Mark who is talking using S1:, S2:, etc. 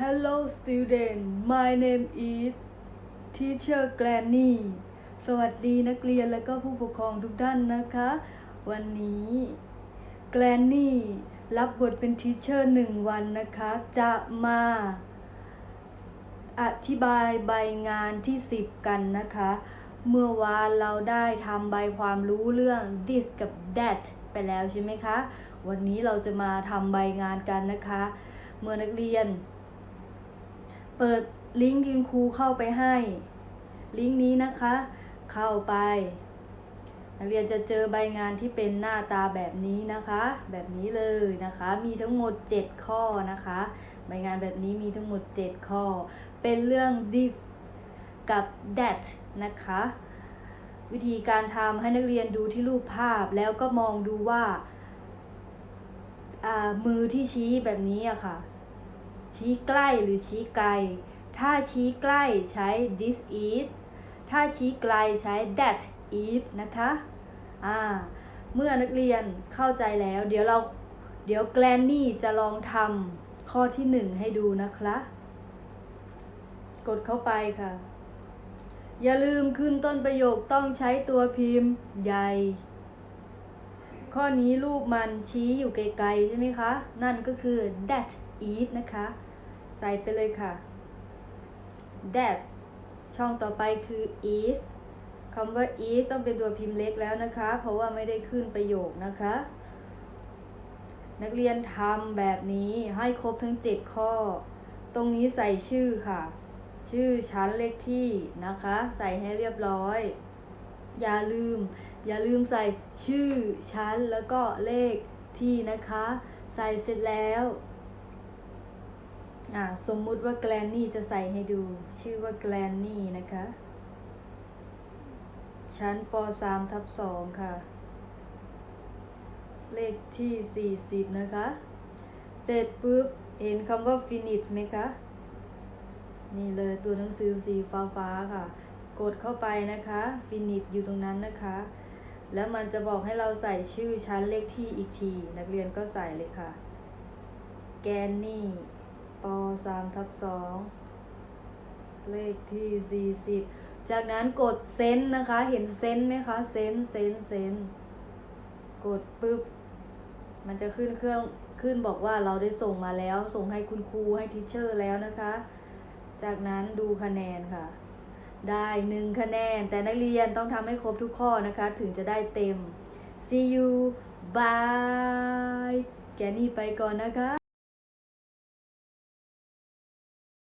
S1: Hello student my name is teacher Granny สวัสดีนักเรียนและก็ผู้ปกครองทุกท่านนะคะ วันนี้ Granny รับบทเป็นทีเชอร์หนึ่งวันนะคะ จะมาอธิบายใบงานที่ 10 กันนะคะ เมื่อวานเราได้ทำใบความรู้เรื่อง this กับ that ไปแล้วใช่ไหมคะ วันนี้เราจะมาทำใบงานกันนะคะ เมื่อนักเรียน เปิดลิงก์ที่คุณครูเข้าไปให้ ลิงก์นี้นะคะ เข้าไป นักเรียนจะเจอใบงานที่เป็นหน้าตาแบบนี้นะคะ แบบนี้เลยนะคะ มีทั้งหมด 7 ข้อนะคะ ใบงานแบบนี้มีทั้งหมด 7 ข้อ เป็นเรื่อง this กับ that นะคะ วิธีการทำให้นักเรียนดูที่รูปภาพแล้วก็มองดูว่าอ่ามือที่ชี้แบบนี้อะค่ะ ชี้ใกล้หรือชี้ไกล ถ้าชี้ใกล้ใช้ this is ถ้าชี้ไกลใช้ that is นะคะอ่าเมื่อนักเรียนเข้าใจแล้ว เดี๋ยวเราเดี๋ยวแกลนนี่จะลองทำข้อที่หนึ่งให้ดูนะคะกดเข้าไปค่ะ อย่าลืมขึ้นต้นประโยคต้องใช้ตัวพิมพ์ใหญ่ ข้อนี้รูปมันชี้อยู่ไกลๆใช่ไหมคะ นั่นก็คือ that is นะคะ ใส่ไปเลยค่ะ that ช่องต่อไปคือ is คำว่า is ต้องเป็นตัวพิมพ์เล็กแล้วนะคะ เพราะว่าไม่ได้ขึ้นประโยคนะคะ นักเรียนทำแบบนี้ให้ครบทั้ง 7 ข้อ ตรงนี้ใส่ชื่อค่ะ ชื่อชั้นเลขที่นะคะ ใส่ให้เรียบร้อย อย่าลืม อย่าลืมใส่ชื่อชั้นแล้วก็เลขที่นะคะ ใส่เสร็จแล้ว อ่าสมมุติว่าแกลนนี่จะใส่ให้ดู ชื่อว่าแกลนนี่นะคะ ชั้นป .3 ทับ2ค่ะ เลขที่ 40 นะคะ เสร็จปุ๊บ เห็นคำว่า finish ไหมคะ นี่เลยตัวหนังสือสีฟ้าฟ้าๆค่ะ กดเข้าไปนะคะ finish อยู่ตรงนั้นนะคะ แล้วมันจะบอกให้เราใส่ชื่อชั้นเลขที่อีกที นักเรียนก็ใส่เลยค่ะ แกนนี่ ป .3 ทับ2เลขที่40จากนั้นกดเซนนะคะ เห็นเซนไหมคะเซนเซนเซนกดปุ๊บ มันจะขึ้นเครื่องขึ้นบอกว่าเราได้ส่งมาแล้ว ส่งให้คุณครูให้ทีเชอร์แล้วนะคะ จากนั้นดูคะแนนค่ะ ได้หนึ่งคะแนน แต่นักเรียนต้องทำให้ครบทุกข้อนะคะ ถึงจะได้เต็ม see you bye แกนี่ไปก่อนนะคะ